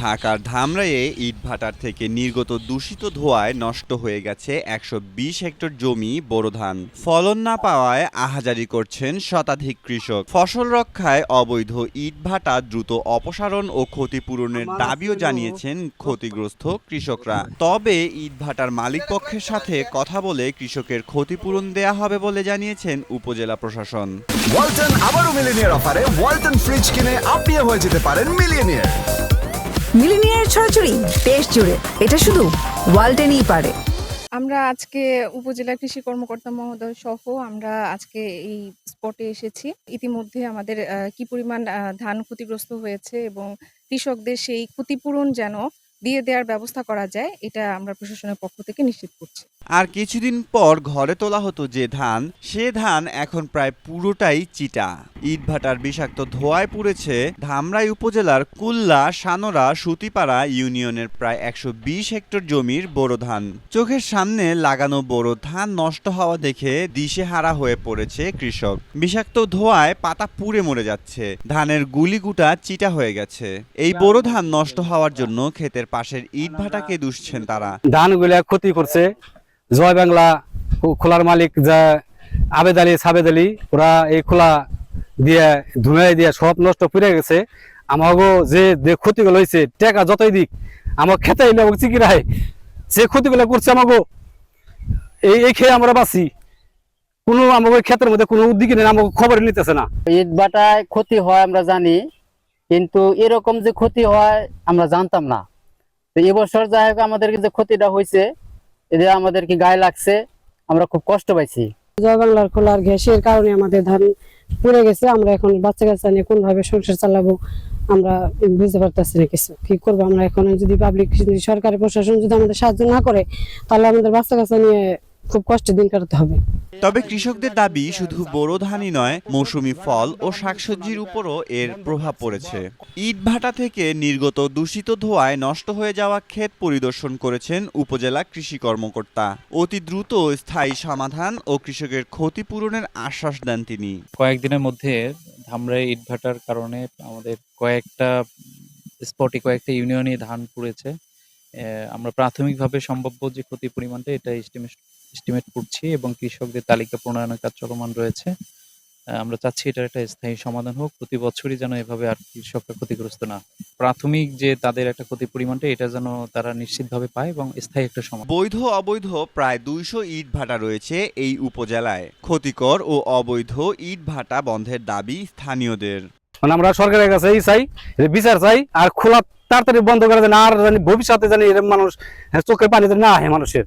ঢাকার ধামরাইয়ে ইটভাটার থেকে নির্গত দূষিত ধোঁয়ায় নষ্ট হয়ে গেছে একশো বিশ হেক্টর জমি বোরো ধান। ফলন না পাওয়ায় আহাজারি করছেন শতাধিক কৃষক। ফসল রক্ষায় অবৈধ ইটভাটা দ্রুত অপসারণ ও ক্ষতিপূরণের দাবিও জানিয়েছেন ক্ষতিগ্রস্ত কৃষকরা। তবে ইটভাটার মালিক পক্ষের সাথে কথা বলে কৃষকের ক্ষতিপূরণ দেয়া হবে বলে জানিয়েছেন উপজেলা প্রশাসন। ওয়ালটন আবারও মিলিনিয়ার অফারে ওয়ালটন ফ্রিজ কিনে আপনিও হয়ে যেতে পারেন মিলিয়নিয়ার। মিলিনিয়ার ছড়াছড়ি দেশ জুড়ে। এটা শুধু ওয়ালটেনই পারে। আমরা আজকে উপজেলা কৃষি কর্মকর্তা মহোদয় সহ আমরা আজকে এই স্পটে এসেছি। ইতিমধ্যে আমাদের কি পরিমাণ ধান ক্ষতিগ্রস্ত হয়েছে এবং কৃষকদের সেই ক্ষতিপূরণ যেন দিয়ে দেওয়ার ব্যবস্থা করা যায় এটা আমরা প্রশাসনের পক্ষ থেকে নিশ্চিত করছি। আর কিছুদিন পর ঘরে তোলা হতো যে ধান সে ধান এখন প্রায় পুরোটাই চিটা। ইটভাটার বিষাক্ত ধোঁয়ায় পুড়েছে ধামরাই উপজেলার কুল্লা, সানোরা, সুতিপাড়া ইউনিয়নের প্রায় একশো বিশ হেক্টর জমির বোরো ধান। চোখের সামনে লাগানো বোরো ধান নষ্ট হওয়া দেখে দিশেহারা হয়ে পড়েছে কৃষক। বিষাক্ত ধোঁয়ায় পাতা পুড়ে মরে যাচ্ছে। ধানের গুলিগুটা চিটা হয়ে গেছে। এই বোরো ধান নষ্ট হওয়ার জন্য ক্ষেতের পাশের ইটভাটাকে দুষছেন তারা। ধানগুলা ক্ষতি করছে। জয় বাংলা খোলার মালিক যা আবেদ আলী সাবেদ ওরা এই খোলা দিয়ে ধুমাই দিয়ে সব নষ্ট করে গেছে। আমাগো যে যে ক্ষতিগুলো হয়েছে টাকা যতই দিক আমার খেতে এলে আমাকে চিকিরাই যে ক্ষতিগুলো করছে আমাগো এই এই খেয়ে আমরা বাঁচি। কোনো আমাকে ক্ষেতের মধ্যে কোনো উদ্যোগী নেই আমাকে খবর নিতেছে না। ইট বাটায় ক্ষতি হয় আমরা জানি কিন্তু এরকম যে ক্ষতি হয় আমরা জানতাম না। তো এবছর যাই হোক আমাদেরকে যে ক্ষতিটা হয়েছে এটা আমাদের কি গায়ে লাগছে আমরা খুব কষ্ট পাইছি। জয় বাংলার খোলার গ্যাসের কারণে আমাদের ধান পুড়ে গেছে, আমরা এখন বাচ্চা কাচ্চা নিয়ে কোনভাবে সংসার চালাবো, আমরা বুঝতে পারতেছি না কিছু। কি করব আমরা এখন? যদি পাবলিক সরকারের প্রশাসন যদি আমাদের সাহায্য না করে, তাহলে আমাদের বাচ্চা কাচ্চা নিয়ে খুব কষ্টে দিন কাটাতে হবে। তবে কৃষকদের দাবি শুধু বোরো ধানই নয় মৌসুমি ফল ও শাকসবজির উপরও এর প্রভাব পড়েছে। ইটভাটা থেকে নির্গত দূষিত ধোঁয়ায় নষ্ট হয়ে যাওয়া ক্ষেত পরিদর্শন করেছেন উপজেলা কৃষি কর্মকর্তা। অতি দ্রুত স্থায়ী সমাধান ও কৃষকের ক্ষতিপূরণের আশ্বাস দেন তিনি। কয়েকদিনের মধ্যে ধামরাই ইটভাটার কারণে আমাদের কয়েকটা স্পটে কয়েকটা ইউনিয়নে ধান পুড়েছে। আহ, আমরা প্রাথমিকভাবে সম্ভাব্য যে ক্ষতির পরিমাণটা এটা এস্টিমেট এস্টিমেট করছি এবং কৃষকদের তালিকা প্রণয়নের কাজ চলমান রয়েছে। আমরা চাচ্ছি এটার একটা স্থায়ী সমাধান হোক। প্রতি বছরই যেন এভাবে আর কৃষকরা ক্ষতিগ্রস্ত না প্রাথমিক যে তাদের একটা ক্ষতির পরিমাণটা এটা যেন তারা নিশ্চিতভাবে পায় এবং স্থায়ী একটা সমাধান। বৈধ অবৈধ প্রায় দুইশো ইট ভাটা রয়েছে এই উপজেলায়। ক্ষতিকর ও অবৈধ ইট ভাটা বন্ধের দাবি স্থানীয়দের। মানে আমরা সরকারের কাছে এই চাই বিচার চাই আর খোলা তাড়াতাড়ি বন্ধ করে দেন আর জানি ভবিষ্যতে জানি এরকম মানুষ হ্যাঁ, চোখে পানি না আহে মানুষের।